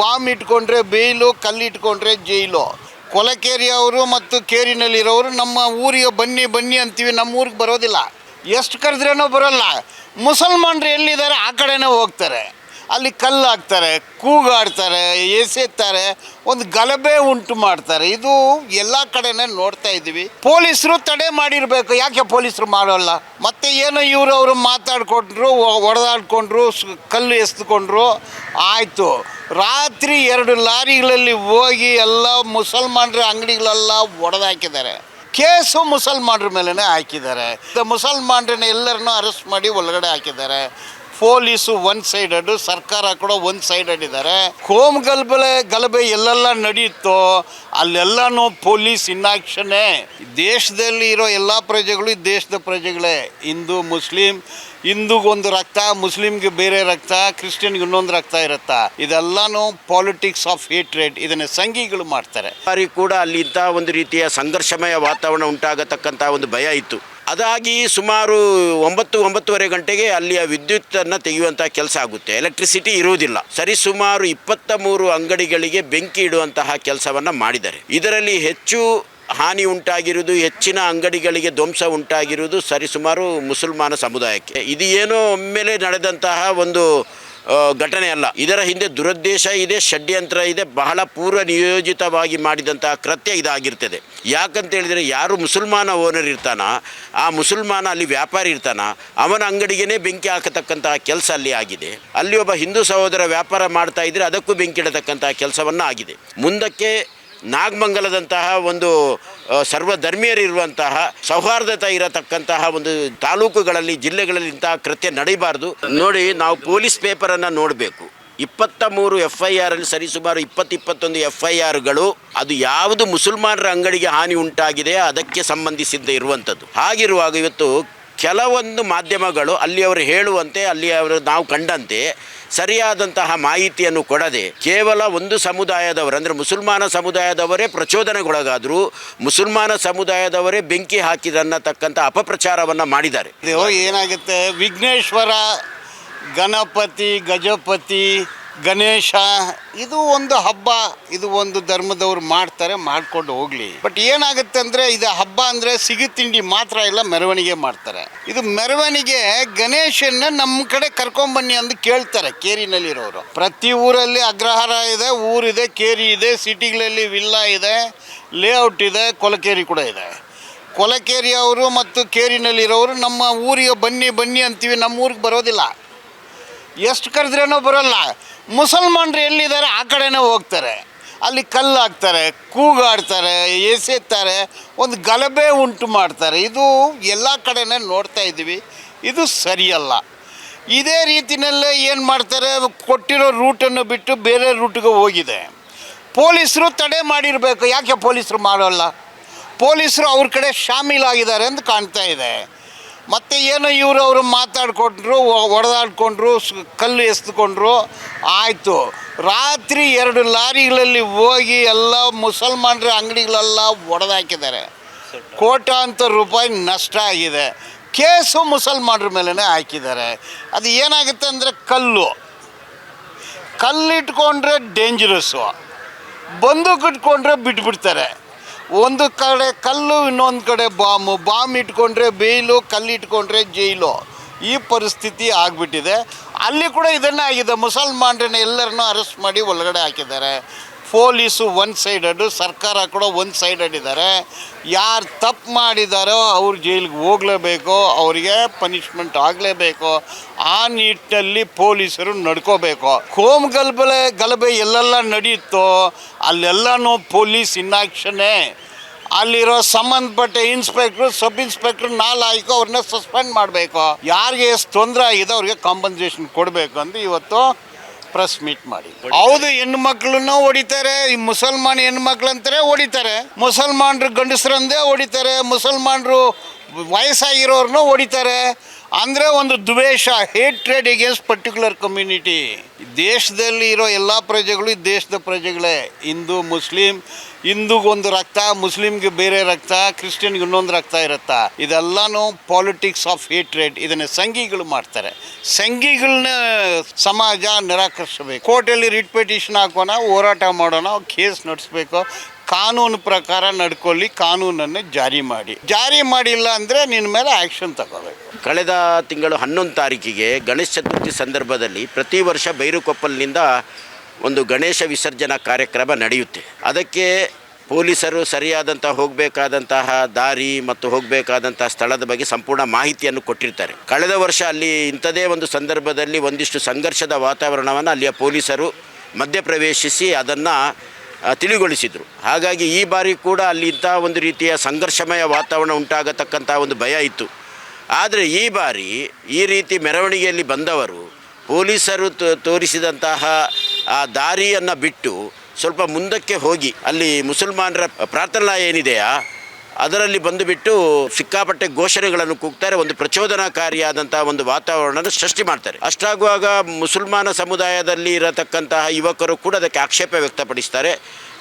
Bomb ಇಟ್ಕೊಂಡ್ರೆ bail ಕಲ್ಲು ಇಟ್ಕೊಂಡ್ರೆ ಜೈಲು. ಕೊಲಕೇರಿಯವರು ಮತ್ತು ಕೇರಿನಲ್ಲಿರೋರು, ನಮ್ಮ ಊರಿಗೆ ಬನ್ನಿ ಬನ್ನಿ ಅಂತೀವಿ, ನಮ್ಮ ಊರಿಗೆ ಬರೋದಿಲ್ಲ. ಎಷ್ಟು ಕರೆದ್ರೇನೋ ಬರೋಲ್ಲ. ಮುಸಲ್ಮಾನರು ಎಲ್ಲಿದ್ದಾರೆ? ಆ ಕಡೆನೇ ಹೋಗ್ತಾರೆ. ಅಲ್ಲಿ ಕಲ್ಲು ಹಾಕ್ತಾರೆ ಕೂಗಾಡ್ತಾರೆ, ಎಸೆತ್ತಾರೆ, ಒಂದು ಗಲಭೆ ಉಂಟು ಮಾಡ್ತಾರೆ. ಇದು ಎಲ್ಲ ಕಡೆನೇ ನೋಡ್ತಾ ಇದ್ದೀವಿ. ಪೊಲೀಸರು ತಡೆ ಮಾಡಿರಬೇಕು. ಯಾಕೆ ಪೊಲೀಸರು ಮಾಡೋಲ್ಲ? ಮತ್ತೆ ಏನೋ ಇವರು ಅವರು ಮಾತಾಡ್ಕೊಂಡ್ರು ಹೊಡೆದಾಡ್ಕೊಂಡ್ರು ಕಲ್ಲು ಎಸ್ದುಕೊಂಡ್ರು, ಆಯಿತು. ರಾತ್ರಿ ಎರಡು ಲಾರಿಗಳಲ್ಲಿ ಹೋಗಿ ಎಲ್ಲ ಮುಸಲ್ಮಾನರ ಅಂಗಡಿಗಳೆಲ್ಲ ಒಡೆದಾಕಿದ್ದಾರೆ. ಕೇಸು ಮುಸಲ್ಮಾನರ ಮೇಲೇ ಹಾಕಿದ್ದಾರೆ. ಮುಸಲ್ಮಾನರನ್ನ ಎಲ್ಲರನ್ನೂ ಅರೆಸ್ಟ್ ಮಾಡಿ ಒಳಗಡೆ ಹಾಕಿದ್ದಾರೆ. ಪೊಲೀಸು ಒನ್ ಸೈಡೆಡ್ ಸರ್ಕಾರ ಕೂಡ ಒನ್ ಸೈಡೆಡ್ ಇದ್ದಾರೆ ಹೋಮ್ ಗಲಭೆ ಗಲಭೆ ಎಲ್ಲೆಲ್ಲ ನಡೆಯುತ್ತೋ ಅಲ್ಲೆಲ್ಲನೂ ಪೊಲೀಸ್ ಇನ್ನಾಕ್ಷನೇ ದೇಶದಲ್ಲಿ ಇರೋ ಎಲ್ಲ ಪ್ರಜೆಗಳು ದೇಶದ ಪ್ರಜೆಗಳೇ. ಹಿಂದೂ, ಮುಸ್ಲಿಂ, ಹಿಂದೂಗೊಂದು ರಕ್ತ, ಮುಸ್ಲಿಮ್ಗೆ ಬೇರೆ ರಕ್ತ, ಕ್ರಿಶ್ಚಿಯನ್ಗೆ ಇನ್ನೊಂದು ರಕ್ತ ಇರುತ್ತಾ. ಇದೆಲ್ಲನೂ ಪಾಲಿಟಿಕ್ಸ್ ಆಫ್ ಹೇಟ್ರೇಟ್ ಇದನ್ನು ಸಂಘಿಗಳು ಮಾಡ್ತಾರೆ. ಬಾರಿ ಕೂಡ ಅಲ್ಲಿ ಇಂತಹ ಒಂದು ರೀತಿಯ ಸಂಘರ್ಷಮಯ ವಾತಾವರಣ ಉಂಟಾಗತಕ್ಕಂಥ ಒಂದು ಭಯ ಇತ್ತು. ಅದಾಗಿ ಸುಮಾರು ಒಂಬತ್ತು, ಒಂಬತ್ತುವರೆ ಗಂಟೆಗೆ ಅಲ್ಲಿಯ ವಿದ್ಯುತ್ತನ್ನು ತೆಗೆಯುವಂತಹ ಕೆಲಸ ಆಗುತ್ತೆ. ಎಲೆಕ್ಟ್ರಿಸಿಟಿ ಇರುವುದಿಲ್ಲ. ಸರಿ ಸುಮಾರು ಇಪ್ಪತ್ತ ಮೂರು ಅಂಗಡಿಗಳಿಗೆ ಬೆಂಕಿ ಇಡುವಂತಹ ಕೆಲಸವನ್ನು ಮಾಡಿದ್ದಾರೆ. ಇದರಲ್ಲಿ ಹೆಚ್ಚು ಹಾನಿ ಉಂಟಾಗಿರುವುದು, ಹೆಚ್ಚಿನ ಅಂಗಡಿಗಳಿಗೆ ಧ್ವಂಸ ಉಂಟಾಗಿರುವುದು ಸರಿಸುಮಾರು ಮುಸಲ್ಮಾನ ಸಮುದಾಯಕ್ಕೆ. ಇದು ಏನೋ ಒಮ್ಮೆಲೆ ನಡೆದಂತಹ ಒಂದು ಘಟನೆ ಅಲ್ಲ. ಇದರ ಹಿಂದೆ ದುರುದ್ದೇಶ ಇದೆ, ಷಡ್ಯಂತ್ರ ಇದೆ, ಬಹಳ ಪೂರ್ವ ನಿಯೋಜಿತವಾಗಿ ಮಾಡಿದಂತಹ ಕೃತ್ಯ ಇದಾಗಿರ್ತದೆ. ಯಾಕಂತ ಹೇಳಿದ್ರೆ ಯಾರು ಮುಸಲ್ಮಾನ ಓನರ್ ಇರ್ತಾನ, ಆ ಮುಸಲ್ಮಾನ ಅಲ್ಲಿ ವ್ಯಾಪಾರಿ ಇರ್ತಾನ, ಅವನ ಅಂಗಡಿಗೆನೇ ಬೆಂಕಿ ಹಾಕತಕ್ಕಂತಹ ಕೆಲಸ ಅಲ್ಲಿ ಆಗಿದೆ. ಅಲ್ಲಿ ಒಬ್ಬ ಹಿಂದೂ ಸಹೋದರ ವ್ಯಾಪಾರ ಮಾಡ್ತಾ ಇದ್ರೆ ಅದಕ್ಕೂ ಬೆಂಕಿ ಇಡತಕ್ಕಂತಹ ಕೆಲಸವನ್ನು ಆಗಿದೆ. ಮುಂದಕ್ಕೆ ನಾಗಮಂಗಲದಂತಹ ಒಂದು ಸರ್ವಧರ್ಮೀಯರಿರುವಂತಹ, ಸೌಹಾರ್ದತೆ ಇರತಕ್ಕಂತಹ ಒಂದು ತಾಲೂಕುಗಳಲ್ಲಿ, ಜಿಲ್ಲೆಗಳಲ್ಲಿ ಇಂತಹ ಕೃತ್ಯ ನಡೀಬಾರ್ದು ನೋಡಿ, ನಾವು ಪೊಲೀಸ್ ಪೇಪರನ್ನು ನೋಡಬೇಕು. ಇಪ್ಪತ್ತ ಮೂರು ಎಫ್ ಐ ಆರಲ್ಲಿ ಸರಿಸುಮಾರು ಇಪ್ಪತ್ತು ಇಪ್ಪತ್ತೊಂದು ಎಫ್ ಐ ಆರ್ಗಳು ಅದು ಯಾವುದು ಮುಸಲ್ಮಾನರ ಅಂಗಡಿಗೆ ಹಾನಿ ಉಂಟಾಗಿದೆ, ಅದಕ್ಕೆ ಸಂಬಂಧಿಸಿದ್ದ ಇರುವಂಥದ್ದು. ಹಾಗಿರುವಾಗ ಇವತ್ತು ಕೆಲವೊಂದು ಮಾಧ್ಯಮಗಳು ಅಲ್ಲಿಯವರು ಹೇಳುವಂತೆ ಅಲ್ಲಿಯವರು ನಾವು ಕಂಡಂತೆ, ಸರಿಯಾದಂತಹ ಮಾಹಿತಿಯನ್ನು ಕೊಡದೆ, ಕೇವಲ ಒಂದು ಸಮುದಾಯದವರು, ಅಂದರೆ ಮುಸಲ್ಮಾನ ಸಮುದಾಯದವರೇ ಪ್ರಚೋದನೆಗೊಳಗಾದರೂ, ಮುಸಲ್ಮಾನ ಸಮುದಾಯದವರೇ ಬೆಂಕಿ ಹಾಕಿದನ್ನತಕ್ಕಂಥ ಅಪಪ್ರಚಾರವನ್ನು ಮಾಡಿದ್ದಾರೆ. ಏನಾಗುತ್ತೆ? ವಿಘ್ನೇಶ್ವರ, ಗಣಪತಿ, ಗಜಪತಿ ಗಣೇಶ, ಇದು ಒಂದು ಹಬ್ಬ, ಇದು ಒಂದು ಧರ್ಮದವ್ರು ಮಾಡ್ತಾರೆ, ಮಾಡ್ಕೊಂಡು ಹೋಗ್ಲಿ. ಬಟ್ ಏನಾಗುತ್ತೆ ಅಂದರೆ, ಇದು ಹಬ್ಬ ಅಂದರೆ ಸಿಗಿ ತಿಂಡಿ ಮಾತ್ರ ಇಲ್ಲ, ಮೆರವಣಿಗೆ ಮಾಡ್ತಾರೆ. ಇದು ಮೆರವಣಿಗೆ ಗಣೇಶನ್ನ ನಮ್ಮ ಕಡೆ ಕರ್ಕೊಂಬನ್ನಿ ಅಂತ ಕೇಳ್ತಾರೆ, ಕೇರಿನಲ್ಲಿರೋರು. ಪ್ರತಿ ಊರಲ್ಲಿ ಅಗ್ರಹಾರ ಇದೆ ಊರಿದೆ ಕೇರಿ ಇದೆ, ಸಿಟಿಗಳಲ್ಲಿ ವಿಲ್ಲಾ ಇದೆ ಲೇಔಟ್ ಇದೆ, ಕೊಲಕೇರಿ ಕೂಡ ಇದೆ. ಕೊಲಕೇರಿಯವರು ಮತ್ತು ಕೇರಿನಲ್ಲಿರೋರು ನಮ್ಮ ಊರಿಗೆ ಬನ್ನಿ ಬನ್ನಿ ಅಂತೀವಿ, ನಮ್ಮ ಊರಿಗೆ ಬರೋದಿಲ್ಲ. ಎಷ್ಟು ಕರೆದ್ರೇನೋ ಬರೋಲ್ಲ. ಮುಸಲ್ಮಾನರು ಎಲ್ಲಿದ್ದಾರೆ? ಆ ಕಡೆನೇ ಹೋಗ್ತಾರೆ. ಅಲ್ಲಿ ಕಲ್ಲು ಹಾಕ್ತಾರೆ ಕೂಗಾಡ್ತಾರೆ, ಎಸೆತ್ತಾರೆ, ಒಂದು ಗಲಭೆ ಉಂಟು ಮಾಡ್ತಾರೆ. ಇದು ಎಲ್ಲ ಕಡೆನೇ ನೋಡ್ತಾ ಇದ್ದೀವಿ. ಇದು ಸರಿಯಲ್ಲ. ಇದೇ ರೀತಿಯಲ್ಲೇ ಏನು ಮಾಡ್ತಾರೆ? ಕೊಟ್ಟಿರೋ ರೂಟನ್ನು ಬಿಟ್ಟು ಬೇರೆ ರೂಟ್ಗೆ ಹೋಗಿದೆ. ಪೊಲೀಸರು ತಡೆ ಮಾಡಿರಬೇಕು. ಯಾಕೆ ಪೊಲೀಸರು ಮಾಡೋಲ್ಲ? ಪೊಲೀಸರು ಅವ್ರ ಕಡೆ ಶಾಮೀಲಾಗಿದ್ದಾರೆ ಅಂತ ಕಾಣ್ತಾ ಇದೆ. ಮತ್ತೆ ಏನೋ ಇವರು ಅವರು ಮಾತಾಡಿಕೊಂಡ್ರು ಹೊಡೆದಾಡ್ಕೊಂಡ್ರು ಕಲ್ಲು ಎಸ್ದುಕೊಂಡ್ರು, ಆಯಿತು. ರಾತ್ರಿ ಎರಡು ಲಾರಿಗಳಲ್ಲಿ ಹೋಗಿ ಎಲ್ಲ ಮುಸಲ್ಮಾನರ ಅಂಗಡಿಗಳೆಲ್ಲ ಒಡೆದಾಕಿದ್ದಾರೆ. ಕೋಟ್ಯಾಂತರ ರೂಪಾಯಿ ನಷ್ಟ ಆಗಿದೆ. ಕೇಸು ಮುಸಲ್ಮಾನರ ಮೇಲೇ ಹಾಕಿದ್ದಾರೆ. ಅದು ಏನಾಗುತ್ತೆ ಅಂದರೆ ಕಲ್ಲು. ಕಲ್ಲಿಟ್ಕೊಂಡ್ರೆ ಡೇಂಜರಸ್ಸು ಬಂದೂಕು ಇಟ್ಕೊಂಡ್ರೆ ಬಿಟ್ಬಿಡ್ತಾರೆ. ಒಂದು ಕಡೆ ಕಲ್ಲು, ಇನ್ನೊಂದು ಕಡೆ ಬಾಂಬು. ಬಾಂಬ್ ಇಟ್ಕೊಂಡ್ರೆ ಬೇಯ್ಲು, ಕಲ್ಲು ಇಟ್ಕೊಂಡ್ರೆ ಜೈಲು. ಈ ಪರಿಸ್ಥಿತಿ ಆಗಿಬಿಟ್ಟಿದೆ. ಅಲ್ಲಿ ಕೂಡ ಇದನ್ನೇ ಆಗಿದೆ. ಮುಸಲ್ಮಾನರನ್ನ ಎಲ್ಲರನ್ನೂ ಅರೆಸ್ಟ್ ಮಾಡಿ ಒಳಗಡೆ ಹಾಕಿದ್ದಾರೆ. ಪೊಲೀಸು ಒನ್ ಸೈಡೆಡು ಸರ್ಕಾರ ಕೂಡ ಒನ್ ಸೈಡೆಡ್ ಇದ್ದಾರೆ. ಯಾರು ತಪ್ಪು ಮಾಡಿದಾರೋ ಅವ್ರು ಜೈಲಿಗೆ ಹೋಗಲೇಬೇಕು, ಅವರಿಗೆ ಪನಿಷ್ಮೆಂಟ್ ಆಗಲೇಬೇಕು. ಆ ನಿಟ್ಟಲ್ಲಿ ಪೊಲೀಸರು ನಡ್ಕೋಬೇಕು. ಕೋಮ್ ಗಲಭೆ ಗಲಭೆ ಎಲ್ಲೆಲ್ಲ ನಡೆಯುತ್ತೋ ಅಲ್ಲೆಲ್ಲನೂ ಪೊಲೀಸ್ ಇನ್ನಾಕ್ಷನ್ನೇ ಅಲ್ಲಿರೋ ಸಂಬಂಧಪಟ್ಟ ಇನ್ಸ್ಪೆಕ್ಟ್ರು, ಸಬ್ ಇನ್ಸ್ಪೆಕ್ಟ್ರ್ ನಾಲ್ಕು ಅವ್ರನ್ನ ಸಸ್ಪೆಂಡ್ ಮಾಡಬೇಕು. ಯಾರಿಗೆ ಎಷ್ಟು ತೊಂದರೆ ಆಗಿದೆ ಅವ್ರಿಗೆ ಕಾಂಪನ್ಸೇಷನ್ ಕೊಡಬೇಕು ಅಂತ ಇವತ್ತು ಪ್ರೆಸ್ ಮೀಟ್ ಮಾಡಿ. ಹೌದು ಹೆಣ್ಣು ಮಕ್ಕಳನ್ನ ಹೊಡಿತಾರೆ. ಈ ಮುಸಲ್ಮಾನ್ ಹೆಣ್ಣು ಅಂತಾರೆ ಹೊಡಿತಾರೆ. ಮುಸಲ್ಮಾನ್ರು ಗಂಡಸರಂದೇ ಹೊಡಿತಾರೆ. ಮುಸಲ್ಮಾನ್ರು ವಯಸ್ಸಾಗಿರೋರ್ನೂ ಹೊಡಿತಾರೆ. ಅಂದರೆ ಒಂದು ದ್ವೇಷ ಹೇಟ್ರೇಡ್ ಎಗೇನ್ಸ್ಟ್ ಪರ್ಟಿಕ್ಯುಲರ್ ಕಮ್ಯುನಿಟಿ ದೇಶದಲ್ಲಿ ಇರೋ ಎಲ್ಲ ಪ್ರಜೆಗಳು ಈ ದೇಶದ ಪ್ರಜೆಗಳೇ. ಹಿಂದೂ ಮುಸ್ಲಿಂ ಹಿಂದೂಗೊಂದು ರಕ್ತ, ಮುಸ್ಲಿಮ್ಗೆ ಬೇರೆ ರಕ್ತ, ಕ್ರಿಶ್ಚಿಯನ್ಗೆ ಇನ್ನೊಂದು ರಕ್ತ ಇರುತ್ತಾ? ಇದೆಲ್ಲನೂ ಪಾಲಿಟಿಕ್ಸ್ ಆಫ್ ಹೇಟ್ರೆಡ್ ಇದನ್ನು ಸಂಘಿಗಳು ಮಾಡ್ತಾರೆ. ಸಂಘಿಗಳನ್ನ ಸಮಾಜ ನಿರಾಕರಿಸಬೇಕು. ಕೋರ್ಟಲ್ಲಿ ರಿಟ್ ಪಿಟಿಷನ್ ಹಾಕೋಣ, ಹೋರಾಟ ಮಾಡೋಣ, ಕೇಸ್ ನಡೆಸಬೇಕು. ಕಾನೂನು ಪ್ರಕಾರ ನಡ್ಕೊಳ್ಳಿ, ಕಾನೂನನ್ನು ಜಾರಿ ಮಾಡಿ. ಜಾರಿ ಮಾಡಿಲ್ಲ ಅಂದರೆ ನಿನ್ನ ಮೇಲೆ ಆ್ಯಕ್ಷನ್ ತಗೋಬೇಕು. ಕಳೆದ ತಿಂಗಳು ಹನ್ನೊಂದು ತಾರೀಕಿಗೆ ಗಣೇಶ ಚತುರ್ಥಿ ಸಂದರ್ಭದಲ್ಲಿ ಪ್ರತಿ ವರ್ಷ ಬೈರುಕೊಪ್ಪಲ್ನಿಂದ ಒಂದು ಗಣೇಶ ವಿಸರ್ಜನಾ ಕಾರ್ಯಕ್ರಮ ನಡೆಯುತ್ತೆ. ಅದಕ್ಕೆ ಪೊಲೀಸರು ಸರಿಯಾದಂಥ ಹೋಗಬೇಕಾದಂತಹ ದಾರಿ ಮತ್ತು ಹೋಗಬೇಕಾದಂತಹ ಸ್ಥಳದ ಬಗ್ಗೆ ಸಂಪೂರ್ಣ ಮಾಹಿತಿಯನ್ನು ಕೊಟ್ಟಿರ್ತಾರೆ. ಕಳೆದ ವರ್ಷ ಅಲ್ಲಿ ಇಂಥದೇ ಒಂದು ಸಂದರ್ಭದಲ್ಲಿ ಒಂದಿಷ್ಟು ಸಂಘರ್ಷದ ವಾತಾವರಣವನ್ನು ಅಲ್ಲಿಯ ಪೊಲೀಸರು ಮಧ್ಯಪ್ರವೇಶಿಸಿ ಅದನ್ನು ತಿಳಿಗೊಳಿಸಿದರು. ಹಾಗಾಗಿ ಈ ಬಾರಿ ಕೂಡ ಅಲ್ಲಿ ಇಂಥ ಒಂದು ರೀತಿಯ ಸಂಘರ್ಷಮಯ ವಾತಾವರಣ ಉಂಟಾಗತಕ್ಕಂಥ ಒಂದು ಭಯ ಇತ್ತು. ಆದರೆ ಈ ಬಾರಿ ಈ ರೀತಿ ಮೆರವಣಿಗೆಯಲ್ಲಿ ಬಂದವರು ಪೊಲೀಸರು ತೋರಿಸಿದಂತಹ ಆ ದಾರಿಯನ್ನು ಬಿಟ್ಟು ಸ್ವಲ್ಪ ಮುಂದಕ್ಕೆ ಹೋಗಿ, ಅಲ್ಲಿ ಮುಸಲ್ಮಾನರ ಪ್ರಾರ್ಥನಾ ಏನಿದೆಯಾ, ಅದರಲ್ಲಿ ಬಂದುಬಿಟ್ಟು ಸಿಕ್ಕಾಪಟ್ಟೆ ಘೋಷಣೆಗಳನ್ನು ಕೂಗ್ತಾರೆ, ಒಂದು ಪ್ರಚೋದನಾಕಾರಿಯಾದಂಥ ಒಂದು ವಾತಾವರಣವನ್ನು ಸೃಷ್ಟಿ ಮಾಡ್ತಾರೆ. ಅಷ್ಟಾಗುವಾಗ ಮುಸಲ್ಮಾನ ಸಮುದಾಯದಲ್ಲಿ ಇರತಕ್ಕಂತಹ ಯುವಕರು ಕೂಡ ಅದಕ್ಕೆ ಆಕ್ಷೇಪ ವ್ಯಕ್ತಪಡಿಸ್ತಾರೆ.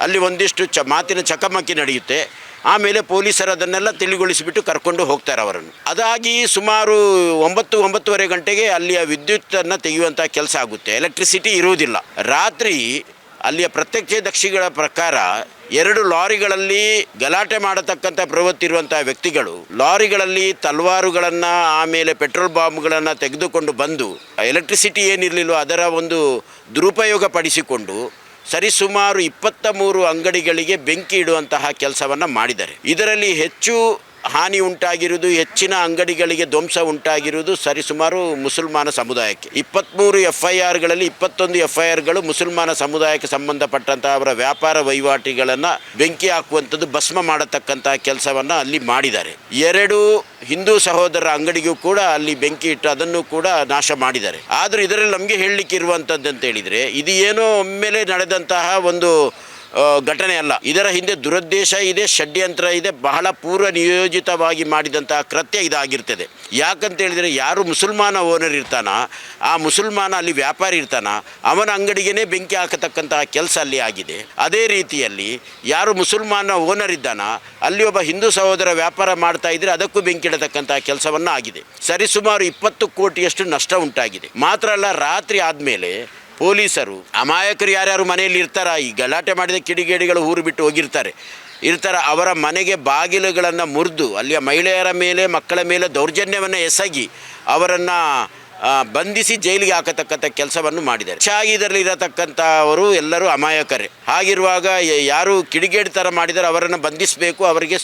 ಅಲ್ಲಿ ಒಂದಿಷ್ಟು ಚ ಮಾತಿನ ಚಕಮಕಿ ನಡೆಯುತ್ತೆ. ಆಮೇಲೆ ಪೊಲೀಸರು ಅದನ್ನೆಲ್ಲ ತಿಳಿಗೊಳಿಸಿಬಿಟ್ಟು ಕರ್ಕೊಂಡು ಹೋಗ್ತಾರೆ ಅವರನ್ನು. ಅದಾಗಿ ಸುಮಾರು ಒಂಬತ್ತು, ಒಂಬತ್ತುವರೆ ಗಂಟೆಗೆ ಅಲ್ಲಿಯ ವಿದ್ಯುತ್ತನ್ನು ತೆಗೆಯುವಂಥ ಕೆಲಸ ಆಗುತ್ತೆ. ಎಲೆಕ್ಟ್ರಿಸಿಟಿ ಇರುವುದಿಲ್ಲ. ರಾತ್ರಿ ಅಲ್ಲಿಯ ಪ್ರತ್ಯಕ್ಷದರ್ಶಿಗಳ ಪ್ರಕಾರ ಎರಡು ಲಾರಿಗಳಲ್ಲಿ ಗಲಾಟೆ ಮಾಡತಕ್ಕಂಥ ಪ್ರವೃತ್ತಿ ಇರುವಂಥ ವ್ಯಕ್ತಿಗಳು ಲಾರಿಗಳಲ್ಲಿ ತಲ್ವಾರುಗಳನ್ನು, ಆಮೇಲೆ ಪೆಟ್ರೋಲ್ ಬಾಂಬ್ಗಳನ್ನು ತೆಗೆದುಕೊಂಡು ಬಂದು, ಎಲೆಕ್ಟ್ರಿಸಿಟಿ ಏನಿರಲಿಲ್ಲೋ ಅದರ ಒಂದು ದುರುಪಯೋಗ ಪಡಿಸಿಕೊಂಡು ಸರಿಸುಮಾರು ಇಪ್ಪತ್ತ ಮೂರು ಅಂಗಡಿಗಳಿಗೆ ಬೆಂಕಿ ಇಡುವಂತಹ ಕೆಲಸವನ್ನು ಮಾಡಿದ್ದಾರೆ. ಇದರಲ್ಲಿ ಹೆಚ್ಚು ಹಾನಿ ಉಂಟಾಗಿರುವುದು, ಹೆಚ್ಚಿನ ಅಂಗಡಿಗಳಿಗೆ ಧ್ವಂಸ ಉಂಟಾಗಿರುವುದು ಸರಿಸುಮಾರು ಮುಸಲ್ಮಾನ ಸಮುದಾಯಕ್ಕೆ. ಇಪ್ಪತ್ತ್ಮೂರು ಎಫ್ ಐ ಆರ್ಗಳಲ್ಲಿ ಇಪ್ಪತ್ತೊಂದು ಎಫ್ ಐ ಆರ್ಗಳು ಮುಸಲ್ಮಾನ ಸಮುದಾಯಕ್ಕೆ ಸಂಬಂಧಪಟ್ಟಂತಹ ಅವರ ವ್ಯಾಪಾರ ವಹಿವಾಟಿಗಳನ್ನು ಬೆಂಕಿ ಹಾಕುವಂಥದ್ದು, ಭಸ್ಮ ಮಾಡತಕ್ಕಂತಹ ಕೆಲಸವನ್ನು ಅಲ್ಲಿ ಮಾಡಿದ್ದಾರೆ. ಎರಡು ಹಿಂದೂ ಸಹೋದರರ ಅಂಗಡಿಗೂ ಕೂಡ ಅಲ್ಲಿ ಬೆಂಕಿ ಇಟ್ಟು ಅದನ್ನು ಕೂಡ ನಾಶ ಮಾಡಿದ್ದಾರೆ. ಆದರೂ ಇದರಲ್ಲಿ ನಮಗೆ ಹೇಳಲಿಕ್ಕೆ ಇರುವಂಥದ್ದು ಅಂತ ಹೇಳಿದರೆ, ಇದು ಏನೋ ಒಮ್ಮೆಲೆ ನಡೆದಂತಹ ಒಂದು ಘಟನೆ ಅಲ್ಲ. ಇದರ ಹಿಂದೆ ದುರುದ್ದೇಶ ಇದೆ, ಷಡ್ಯಂತ್ರ ಇದೆ, ಬಹಳ ಪೂರ್ವ ನಿಯೋಜಿತವಾಗಿ ಮಾಡಿದಂತಹ ಕೃತ್ಯ ಇದಾಗಿರ್ತದೆ. ಯಾಕಂತ ಹೇಳಿದರೆ ಯಾರು ಮುಸಲ್ಮಾನ ಓನರ್ ಇರ್ತಾನ, ಆ ಮುಸಲ್ಮಾನ ಅಲ್ಲಿ ವ್ಯಾಪಾರಿ ಇರ್ತಾನ, ಅವನ ಅಂಗಡಿಗೆನೇ ಬೆಂಕಿ ಹಾಕತಕ್ಕಂತಹ ಕೆಲಸ ಅಲ್ಲಿ ಆಗಿದೆ. ಅದೇ ರೀತಿಯಲ್ಲಿ ಯಾರು ಮುಸಲ್ಮಾನ ಓನರ್ ಇದ್ದಾನ, ಅಲ್ಲಿ ಒಬ್ಬ ಹಿಂದೂ ಸಹೋದರ ವ್ಯಾಪಾರ ಮಾಡ್ತಾ ಇದ್ರೆ ಅದಕ್ಕೂ ಬೆಂಕಿ ಇಡತಕ್ಕಂತಹ ಕೆಲಸವನ್ನು ಆಗಿದೆ ಸರಿಸುಮಾರು ಇಪ್ಪತ್ತು ಕೋಟಿಯಷ್ಟು ನಷ್ಟ ಉಂಟಾಗಿದೆ. ಮಾತ್ರ ಅಲ್ಲ, ರಾತ್ರಿ ಆದಮೇಲೆ ಪೊಲೀಸರು, ಅಮಾಯಕರು ಯಾರ್ಯಾರು ಮನೆಯಲ್ಲಿ ಇರ್ತಾರ, ಈ ಗಲಾಟೆ ಮಾಡಿದ ಕಿಡಿಗೇಡಿಗಳು ಊರು ಬಿಟ್ಟು ಹೋಗಿರ್ತಾರೆ. ಇರ್ತಾರೆ, ಅವರ ಮನೆಗೆ ಬಾಗಿಲುಗಳನ್ನು ಮುರಿದು, ಅಲ್ಲಿಯ ಮಹಿಳೆಯರ ಮೇಲೆ, ಮಕ್ಕಳ ಮೇಲೆ ದೌರ್ಜನ್ಯವನ್ನು ಎಸಗಿ, ಅವರನ್ನು ಬಂಧಿಸಿ ಜೈಲಿಗೆ ಹಾಕತಕ್ಕಂಥ ಕೆಲಸವನ್ನು ಮಾಡಿದ್ದಾರೆ. ಶಾಗಿದರಲ್ಲಿ ಇದರಲ್ಲಿ ಇರತಕ್ಕಂಥವರು ಎಲ್ಲರೂ ಅಮಾಯಕರೇ. ಹಾಗಿರುವಾಗ ಯಾರು ಕಿಡಿಗೇಡಿ ಥರ ಮಾಡಿದರೆ ಅವರನ್ನು ಬಂಧಿಸಬೇಕು, ಅವರಿಗೆ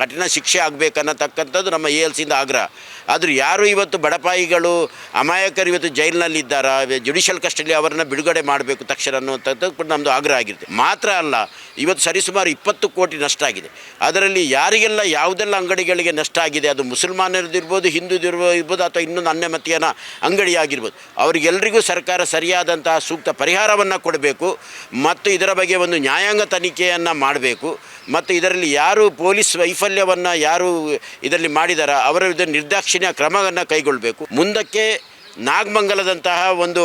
ಕಠಿಣ ಶಿಕ್ಷೆ ಆಗಬೇಕನ್ನತಕ್ಕಂಥದ್ದು ನಮ್ಮ ಎ ಎಲ್ ಸಿಂದ ಆಗ್ರಹ. ಆದರೂ ಯಾರು ಇವತ್ತು ಬಡಪಾಯಿಗಳು, ಅಮಾಯಕರು ಇವತ್ತು ಜೈಲಿನಲ್ಲಿದ್ದಾರ ಜುಡಿಷಿಯಲ್ ಕಸ್ಟಡಿ ಅವರನ್ನು ಬಿಡುಗಡೆ ಮಾಡಬೇಕು ತಕ್ಷಣ ಅನ್ನುವಂಥದ್ದು ಕೂಡ ನಮ್ಮದು ಆಗ್ರಹ ಆಗಿರುತ್ತೆ. ಮಾತ್ರ ಅಲ್ಲ, ಇವತ್ತು ಸರಿಸುಮಾರು ಇಪ್ಪತ್ತು ಕೋಟಿ ನಷ್ಟ ಆಗಿದೆ. ಅದರಲ್ಲಿ ಯಾರಿಗೆಲ್ಲ ಯಾವುದೆಲ್ಲ ಅಂಗಡಿಗಳಿಗೆ ನಷ್ಟ ಆಗಿದೆ, ಅದು ಮುಸಲ್ಮಾನರದಿರ್ಬೋದು ಹಿಂದೂದಿರ್ಬೋದು, ಇರ್ಬೋದು, ಅಥವಾ ಇನ್ನೊಂದು ಅನ್ಯಮತೀಯನ ಅಂಗಡಿ ಆಗಿರ್ಬೋದು ಅವರಿಗೆಲ್ಲರಿಗೂ ಸರ್ಕಾರ ಸರಿಯಾದಂತಹ ಸೂಕ್ತ ಪರಿಹಾರವನ್ನು ಕೊಡಬೇಕು. ಮತ್ತು ಇದರ ಬಗ್ಗೆ ಒಂದು ನ್ಯಾಯಾಂಗ ತನಿಖೆಯನ್ನು ಮಾಡಬೇಕು. ಮತ್ತು ಇದರಲ್ಲಿ ಯಾರು ಪೊಲೀಸ್ ವೈಫಲ್ಯವನ್ನು ಯಾರು ಇದರಲ್ಲಿ ಮಾಡಿದಾರ, ಅವರ ವಿರುದ್ಧ ನಿರ್ದಾಕ್ಷಿಣ್ಯ ಕ್ರಮವನ್ನು ಕೈಗೊಳ್ಳಬೇಕು ಮುಂದಕ್ಕೆ ನಾಗಮಂಗಲದಂತಹ ಒಂದು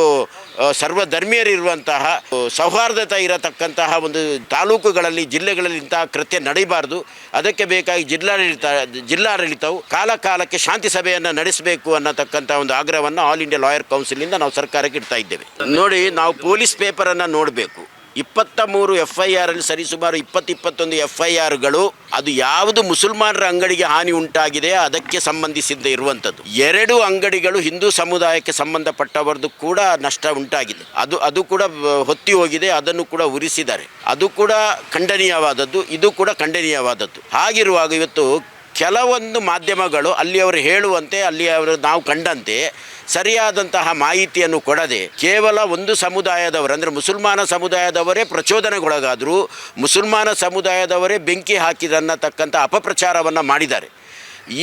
ಸರ್ವಧರ್ಮೀಯರಿರುವಂತಹ ಸೌಹಾರ್ದತೆ ಇರತಕ್ಕಂತಹ ಒಂದು ತಾಲೂಕುಗಳಲ್ಲಿ, ಜಿಲ್ಲೆಗಳಲ್ಲಿ ಇಂತಹ ಕೃತ್ಯ ನಡೀಬಾರ್ದು. ಅದಕ್ಕೆ ಬೇಕಾಗಿ ಜಿಲ್ಲಾಡಳಿತ, ಜಿಲ್ಲಾಡಳಿತವು ಕಾಲ ಕಾಲಕ್ಕೆ ಶಾಂತಿ ಸಭೆಯನ್ನು ನಡೆಸಬೇಕು ಅನ್ನತಕ್ಕಂಥ ಒಂದು ಆಗ್ರಹವನ್ನು ಆಲ್ ಇಂಡಿಯಾ ಲಾಯರ್ ಕೌನ್ಸಿಲಿಂದ ನಾವು ಸರ್ಕಾರಕ್ಕೆ ಇಡ್ತಾ ಇದ್ದೇವೆ. ನೋಡಿ, ನಾವು ಪೊಲೀಸ್ ಪೇಪರನ್ನು ನೋಡಬೇಕು. ಇಪ್ಪತ್ತ ಮೂರು ಎಫ್ ಐ ಆರಲ್ಲಿ ಸರಿಸುಮಾರು ಇಪ್ಪತ್ತು ಇಪ್ಪತ್ತೊಂದು ಎಫ್ ಐ ಆರ್ಗಳು ಅದು ಯಾವುದು ಮುಸಲ್ಮಾನರ ಅಂಗಡಿಗೆ ಹಾನಿ ಉಂಟಾಗಿದೆ ಅದಕ್ಕೆ ಸಂಬಂಧಿಸಿದ್ದ ಇರುವಂಥದ್ದು. ಎರಡು ಅಂಗಡಿಗಳು ಹಿಂದೂ ಸಮುದಾಯಕ್ಕೆ ಸಂಬಂಧಪಟ್ಟವರದ್ದು ಕೂಡ ನಷ್ಟ ಉಂಟಾಗಿದೆ. ಅದು ಅದು ಕೂಡ ಹೊತ್ತಿ ಹೋಗಿದೆ, ಅದನ್ನು ಕೂಡ ಉರಿಸಿದ್ದಾರೆ. ಅದು ಕೂಡ ಖಂಡನೀಯವಾದದ್ದು, ಇದು ಕೂಡ ಖಂಡನೀಯವಾದದ್ದು. ಹಾಗಿರುವಾಗ ಇವತ್ತು ಕೆಲವೊಂದು ಮಾಧ್ಯಮಗಳು, ಅಲ್ಲಿ ಅವರು ಹೇಳುವಂತೆ ಅಲ್ಲಿಯವರು ನಾವು ಕಂಡಂತೆ ಸರಿಯಾದಂತಹ ಮಾಹಿತಿಯನ್ನು ಕೊಡದೆ ಕೇವಲ ಒಂದು ಸಮುದಾಯದವರು, ಅಂದರೆ ಮುಸಲ್ಮಾನ ಸಮುದಾಯದವರೇ ಪ್ರಚೋದನೆಗೊಳಗಾದರೂ, ಮುಸಲ್ಮಾನ ಸಮುದಾಯದವರೇ ಬೆಂಕಿ ಹಾಕಿದನ್ನತಕ್ಕಂಥ ಅಪಪ್ರಚಾರವನ್ನು ಮಾಡಿದ್ದಾರೆ.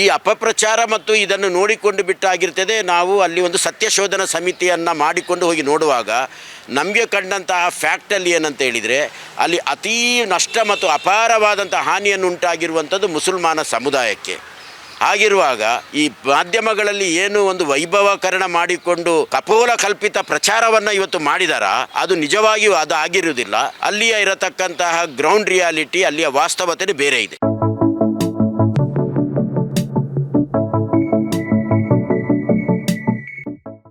ಈ ಅಪಪ್ರಚಾರ ಮತ್ತು ಇದನ್ನು ನೋಡಿಕೊಂಡು ಬಿಟ್ಟಾಗಿರ್ತದೆ, ನಾವು ಅಲ್ಲಿ ಒಂದು ಸತ್ಯಶೋಧನ ಸಮಿತಿಯನ್ನು ಮಾಡಿಕೊಂಡು ಹೋಗಿ ನೋಡುವಾಗ, ನಮಗೆ ಕಂಡಂತಹ ಫ್ಯಾಕ್ಟಲ್ಲಿ ಏನಂತ ಹೇಳಿದರೆ, ಅಲ್ಲಿ ಅತೀ ನಷ್ಟ ಮತ್ತು ಅಪಾರವಾದಂಥ ಹಾನಿಯನ್ನು ಉಂಟಾಗಿರುವಂಥದ್ದು ಮುಸಲ್ಮಾನ ಸಮುದಾಯಕ್ಕೆ. ಹಾಗಿರುವಾಗ ಈ ಮಾಧ್ಯಮಗಳಲ್ಲಿ ಏನು ಒಂದು ವೈಭವಕರಣ ಮಾಡಿಕೊಂಡು ಕಪೋಲ ಕಲ್ಪಿತ ಪ್ರಚಾರವನ್ನ ಇವತ್ತು ಮಾಡಿದಾರ, ಅದು ನಿಜವಾಗಿಯೂ ಅದು ಆಗಿರುವುದಿಲ್ಲ. ಅಲ್ಲಿಯ ಇರತಕ್ಕಂತಹ ಗ್ರೌಂಡ್ ರಿಯಾಲಿಟಿ ಅಲ್ಲಿಯ ವಾಸ್ತವತೆ ಬೇರೆ ಇದೆ.